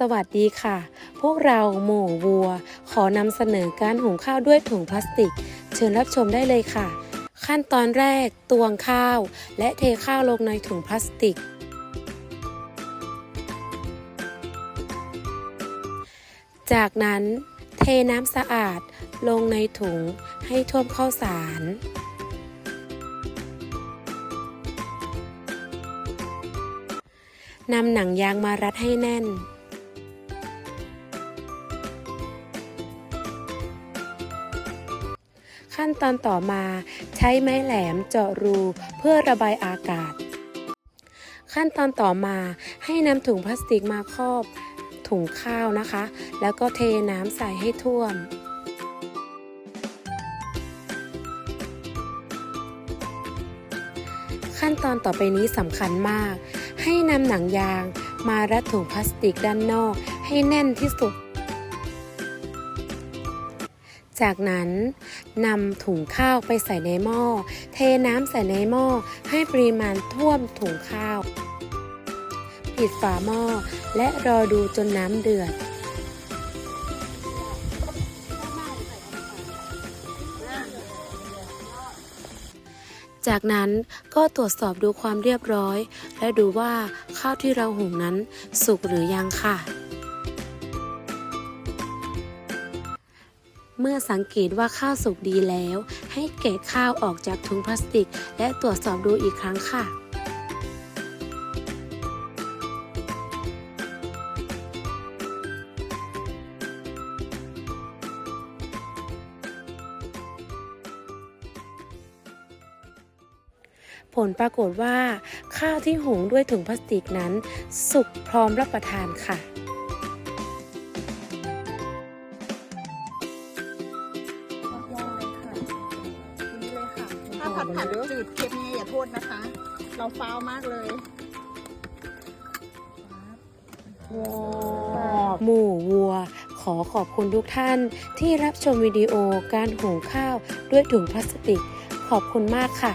สวัสดีค่ะ พวกเราหมู่วัว ขอนำเสนอการหุงข้าวด้วยถุงพลาสติก เชิญรับชมได้เลยค่ะ ขั้นตอนแรกตวงข้าว และเทข้าวลงในถุงพลาสติก จากนั้นเทน้ำสะอาดลงในถุงให้ท่วมข้าวสารนำหนังยางมารัดให้แน่น ขั้นตอนต่อมาใช้ไม้แหลมเจาะรูเพื่อระบายอากาศ ขั้นตอนต่อมาให้นำถุงพลาสติกมาครอบถุงข้าวนะคะ แล้วก็เทน้ำใส่ให้ท่วมขั้นตอนต่อไปนี้สำคัญมาก ให้นำหนังยางมารัดถุงพลาสติกด้านนอกให้แน่นที่สุด จากนั้นนำถุงข้าวไปใส่ในหม้อ เทน้ำใส่ในหม้อให้ปริมาณท่วมถุงข้าว ปิดฝาหม้อและรอดูจนน้ำเดือด จากนั้นก็ตรวจสอบดูความเรียบร้อย และดูว่าข้าวที่เราหุงนั้นสุกหรือยังค่ะ เมื่อสังเกตว่าข้าวสุกดีแล้ว ให้แกะข้าวออกจากถุงพลาสติก และตรวจสอบดูอีกครั้งค่ะผลปรากฏว่า ข้าวที่หุงด้วยถุงพลาสติกนั้น สุกพร้อมรับประทานค่ะ ผัดผัดจืดเค็มเนี่ยอย่าโทษนะคะ เราฟาวมากเลยหมู่วัว ขอขอบคุณทุกท่านที่รับชมวิดีโอการหุงข้าวด้วยถุงพลาสติก ขอบคุณมากค่ะ